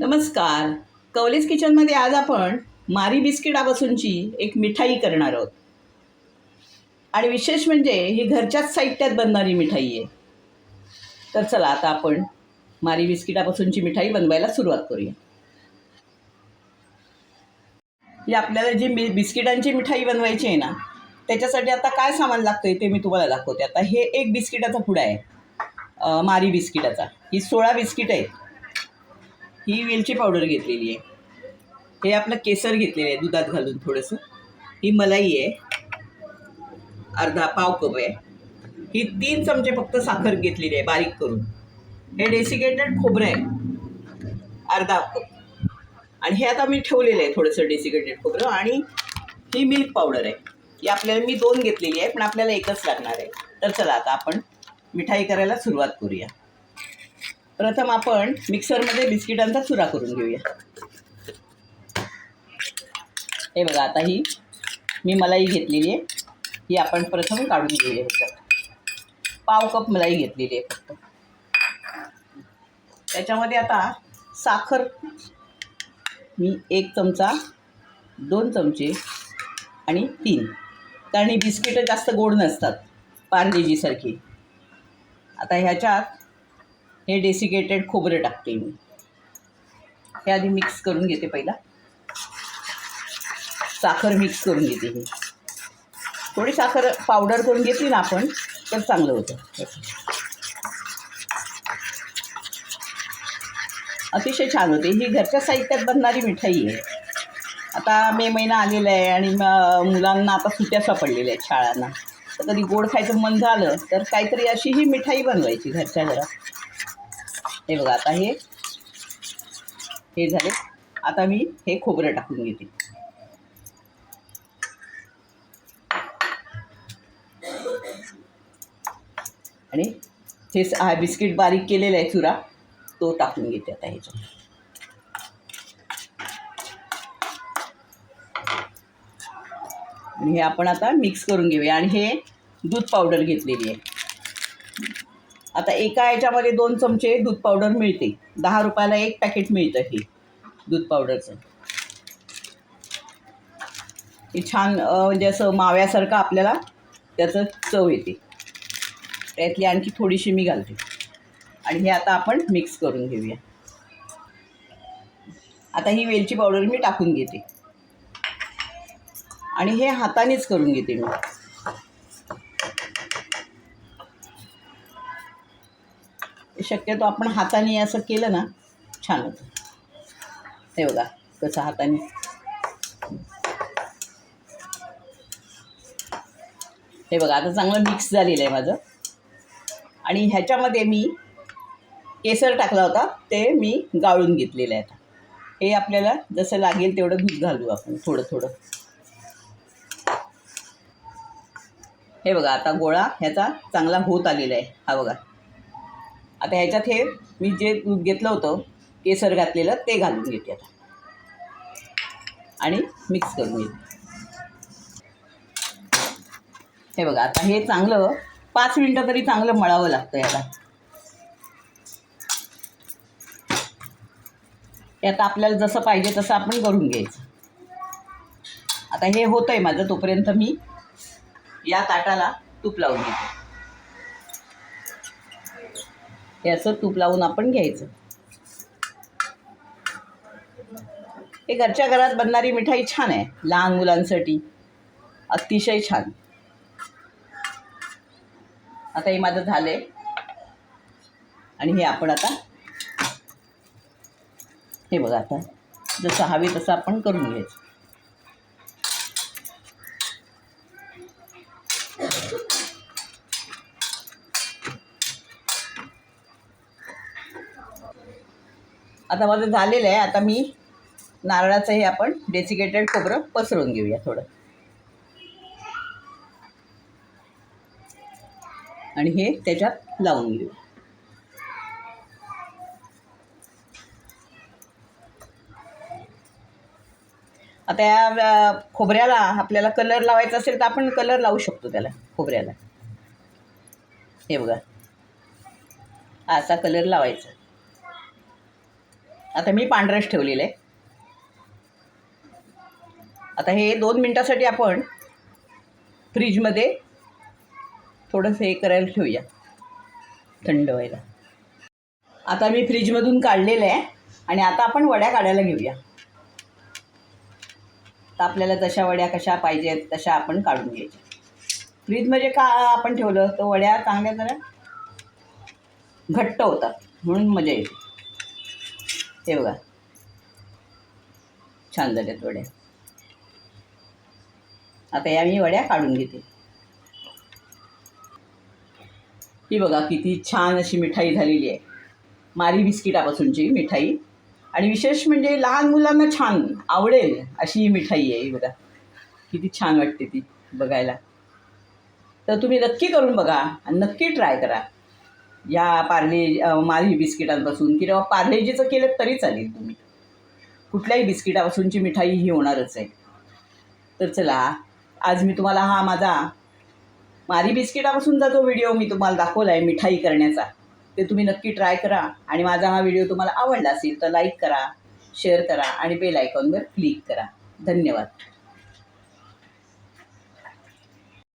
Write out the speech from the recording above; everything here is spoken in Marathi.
नमस्कार. कवलेस किचनमध्ये आज आपण मारी बिस्किटापासूनची एक मिठाई करणार आहोत. आणि विशेष म्हणजे ही घरच्याच साहित्यात बनणारी मिठाई आहे. तर चला आता आपण मारी बिस्किटापासूनची मिठाई बनवायला सुरुवात करूया. ही आपल्याला जी मि बिस्किटांची मिठाई बनवायची आहे ना त्याच्यासाठी आता काय सामान लागतं आहे ते मी तुम्हाला दाखवते. आता हे एक बिस्किटाचा पुडा आहे. मारी बिस्किटाचा. ही सोळा बिस्किट आहेत. ही वेलची पावडर घेतलेली आहे. हे आपलं केसर घेतलेलं आहे दुधात घालून थोडंसं. ही मलाई आहे. अर्धा पाव कप आहे. ही तीन चमचे फक्त साखर घेतलेली आहे बारीक करून. हे डेसिकेटेड खोबरं आहे. अर्धा कप. आणि हे आता मी ठेवलेलं आहे थोडंसं डेसिकेटेड खोबरं आणि ही मिल्क पावडर आहे. ही आपल्याला मी दोन घेतलेली आहे पण आपल्याला एकच लागणार आहे. तर चला आता आपण मिठाई करायला सुरुवात करूया. प्रथम आपण मिक्सरमध्ये बिस्किटांचा चुरा करून घेऊया. हे बघा आता ही मी मलाई घेतलेली आहे. ही आपण प्रथम काढून घेऊया ह्याच्यात. पाव कप मलाई घेतलेली आहे फक्त. त्याच्यामध्ये आता साखर मी एक चमचा दोन चमचे आणि तीन. कारण ही बिस्किटं जास्त गोड नसतात पार्लेजीसारखी. आता ह्याच्यात हे डेसिकेटेड खोबरं टाकते मी. हे आधी मिक्स करून घेते पहिला. साखर मिक्स करून घेते मी. थोडी साखर पावडर करून घेतली ना आपण तर चांगलं होतं. अतिशय छान होते. ही घरच्या साहित्यात बनणारी मिठाई आहे. आता मे महिना आलेला आहे आणि मुलांना आता सुट्या सापडलेल्या आहेत शाळांना. तर कधी गोड खायचं मन झालं तर काहीतरी अशी ही मिठाई बनवायची घरच्या घरात. हे बघा आता हे हे झाले. आता मी हे खोबरं टाकून घेते. आणि हे हा बिस्किट बारीक केलेला आहे चुरा तो टाकून घेते आता ह्याच्यात. आणि हे आपण आता मिक्स करून घेऊया. आणि हे दूध पावडर घेतलेली आहे. आता एका याच्यामध्ये दोन चमचे दूध पावडर मिळते. दहा रुपयाला एक पॅकेट मिळतं हे दूध पावडरचं. हे छान म्हणजे असं माव्यासारखं आपल्याला त्याचं चव येते. त्यातली आणखी थोडीशी मी घालते. आणि हे आता आपण मिक्स करून घेऊया. आता ही वेलची पावडर मी टाकून घेते. आणि हे हातानेच करून घेते मी. शक्यतो आपण हाताने असं केलं ना छान होतं. हे बघा कसं हाताने. हे बघा आता चांगलं मिक्स झालेलं आहे माझं. आणि ह्याच्यामध्ये मी केसर टाकला होता ते मी गाळून घेतलेलं आहे आता. हे आपल्याला जसं लागेल तेवढं दूध घालू आपण थोडं थोडं. हे बघा आता गोळा ह्याचा चांगला होत आलेला आहे. हा बघा. आता ह्याच्यात हे मी जे दूध घेतलं होतं केसर घातलेलं ते घालून घेते आता. आणि मिक्स करून घेते. हे बघा आता हे चांगलं पाच मिनटं तरी चांगलं मळावं लागतं याला हे आता आपल्याला जसं पाहिजे तसं आपण करून घ्यायचं. आता हे होतं आहे माझं तोपर्यंत मी या ताटाला तूप लावून घेते. हे असं तूप लावून आपण घ्यायचं. हे घरच्या घरात बनणारी मिठाई छान आहे लहान मुलांसाठी. अतिशय छान. आता हे माझं झालं आहे आणि हे आपण आता हे बघा आता जसं हवे तसं आपण करून घ्यायचं. आता माझं झालेलं आहे. आता मी नारळाचं हे आपण डेसिकेटेड खोबरं पसरवून घेऊया थोडं. आणि हे त्याच्यात लावून घेऊ. आता या खोबऱ्याला आपल्याला कलर लावायचा असेल तर आपण कलर लावू शकतो त्याला खोबऱ्याला. हे बघा. हा असा कलर लावायचा. आता मी पांढरेच ठेवलेलं. आहे आता हे दोन मिनटासाठी आपण फ्रीजमध्ये थोडंसं हे करायला ठेवूया. थंड व्हायला. आता मी फ्रीजमधून काढलेलं आहे आणि आता आपण वड्या काढायला घेऊया. तर आपल्याला जशा वड्या कशा पाहिजेत तशा आपण काढून घ्यायच्या. फ्रीजमध्ये का आपण ठेवलं? तर वड्या चांगल्या जरा घट्ट होतात म्हणून मजा येते. हे बघा. छान झाल्यात वड्या आता या मी वड्या काढून घेते. ही बघा किती छान अशी मिठाई झालेली आहे. मारी बिस्किटापासूनची मिठाई. आणि विशेष म्हणजे लहान मुलांना छान आवडेल अशी ही मिठाई आहे ही बघा. किती छान वाटते ती बघायला. तर तुम्ही नक्की करून बघा आणि नक्की ट्राय करा. या पार्ले अ, बिस्किटांपासून. किंवा पार्लेजीचं केलं तरी चालेल तुम्ही. कुठल्याही बिस्किटापासूनची मिठाई ही होणारच आहे. तर चला आज मी तुम्हाला हा माझा मारी बिस्किटापासूनचा जो व्हिडिओ मी तुम्हाला दाखवला आहे मिठाई करण्याचा. ते तुम्ही नक्की ट्राय करा आणि माझा हा व्हिडिओ तुम्हाला आवडला असेल तर लाईक करा शेअर करा आणि बेल आयकॉनवर क्लिक करा. धन्यवाद.